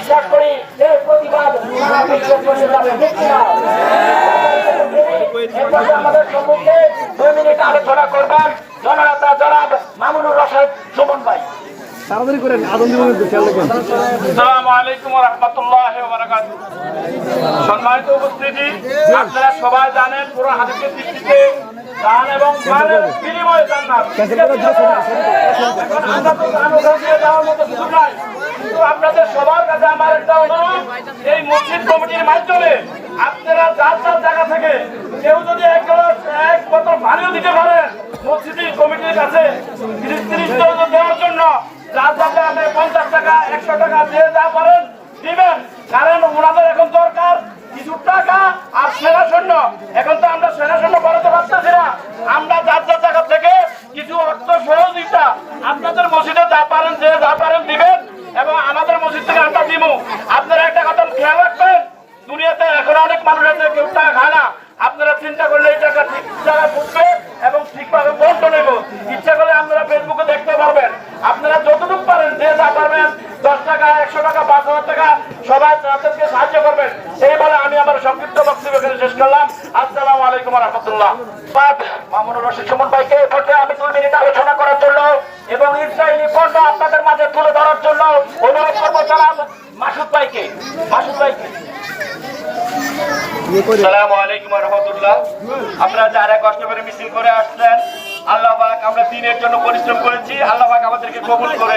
বিশ্বাস করি এই প্রতিবাদ আমাদের সম্মুখে দুই মিনিট আলোচনা করবেন। জননেতা জনাব মামুনুর রশিদ সুমন ভাই। তাড়াতাড়ি করেন আদম খেয়াল রাখবেন আসসালামু আলাইকুম রহমতুল্লাহ সম্মানিত উপস্থিতি আপনারা সবাই জানেন পুরো হাদিসের দৃষ্টিতে দান এবং মালের বিনিময়ে জান্নাত আমরা তো দান দিয়ে যাওয়ার মতো কিছু নাই। কিন্তু আপনাদের সবার কাছে আমার একটা অনুরোধ এই মসজিদ কমিটির মাধ্যমে আপনারা যার যার জায়গা থেকে কেউ যদি এক এক বোতল পানিও দিতে পারেন মসজিদ কমিটির কাছে তিরিশ তিরিশ দেওয়ার জন্য যার যার জায়গাতে পঞ্চাশ টাকা একশো টাকা দিয়ে যা পারেন দিবেন। কারণ ওনাদের এখন দরকার কিছু টাকা সেনা সৈন্য। এখন তো আমরা সেনা সৈন্য বাড়াতে পারতেছি না। আমরা যার যার জায়গা থেকে কিছু অর্থ সহযোগিতা আপনাদের মসজিদে যা পারেন, যে যা পারেন দিবেন এবং আমাদের মসজিদ থেকে আমরা দিব আপনারা একটা কথা খেয়াল রাখবেন, দুনিয়াতে এখন অনেক মানুষ আছে, কেউ টাকা খায় না। আপনারা চিন্তা করলে এই টাকা ঠিক জায়গায় ঢুকবে এবং ঠিকভাবে বন্টন নেব। ইচ্ছা করলে আপনারা ফেসবুকে দেখতে পারবেন। আপনারা যতটুকু পারেন, যে যা পারবেন, দশ টাকা, একশো টাকা, পাঁচ হাজার টাকা, সবাই তাদেরকে সাহায্য করবেন। এই বলে আমি আমার এখানে শেষ করলাম। আসসালামু আলাইকুম রহমতুল্লাহ। মামুনুর রশিদ সুমন ভাইকে পর্যায়ে আমি দুই মিনিট আলোচনা করার জন্য এবং ইসরায়েলি পণ্য আপনাদের মাঝে তুলে ধরার জন্য অনুরোধ করব জনাব মাসুদ ভাইকে। মাসুদ ভাইকে। সালামু আলাইকুম রহমতুল্লাহ। আপনারা যারা কষ্ট করে মিছিল করে আসছেন, আল্লাহ পাক আমরা দিনের জন্য পরিশ্রম করেছি, আল্লাহ কবুল করে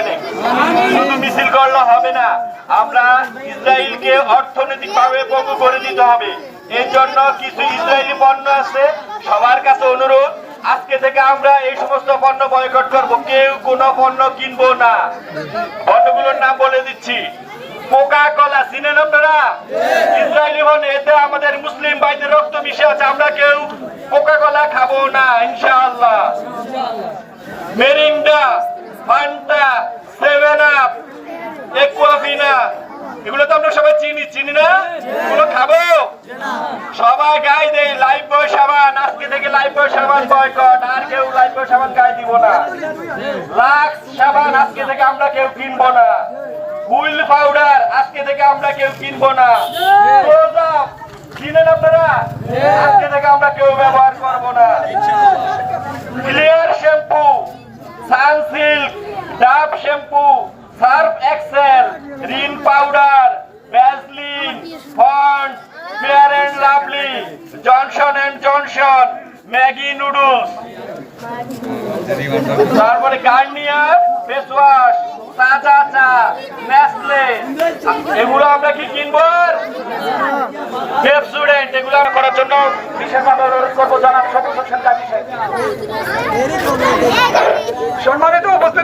দিতে হবে। এর জন্য কিছু ইসরায়েলি পণ্য আছে। সবার কাছে অনুরোধ, আজকে থেকে আমরা এই সমস্ত পণ্য বয়কট করব। কেউ কোনো পণ্য কিনবো না। পণ্যগুলোর নাম বলে দিচ্ছি। কোকা কলা চিনেন আপনারা ইসরায়েলি বনে এতে আমাদের মুসলিম ভাইদের রক্ত মিশে আছে। আমরা কেউ কোকা কলা খাব না, ইনশাআল্লাহ। Mirinda, Fanta seven up Aquafina এগুলো তো আমরা সবাই চিনি চিনি না এগুলো খাব সবাই গায়ে দেয় লাইফ বয় সাবান আজকে থেকে লাইফ বয় সাবান বয়কট আর কেউ লাইফ সাবান গায়ে দিব না। লাক্স সাবান আজকে থেকে আমরা কেউ কিনবো না। হুইল পাউডার আজকে থেকে আমরা কেউ কিনবো না। কিনেন আপনারা? আজকে থেকে আমরা কেউ ব্যবহার করব না। Clear shampoo Sunsilk Dove shampoo Surf Excel Rin powder Vaseline Pond's Fair and Lovely Johnson and Johnson Maggi noodles. তারপরে গার্নিয়ার ফেস ওয়াশ তাজা চা নেসলে। এগুলো আমরা কি কিনবো স্টুডেন্ট এগুলো করার জন্য বিশেষভাবে অনুরোধ করব জানাব হোসেন কাজী সাহেব। সম্মানিত উপস্থিত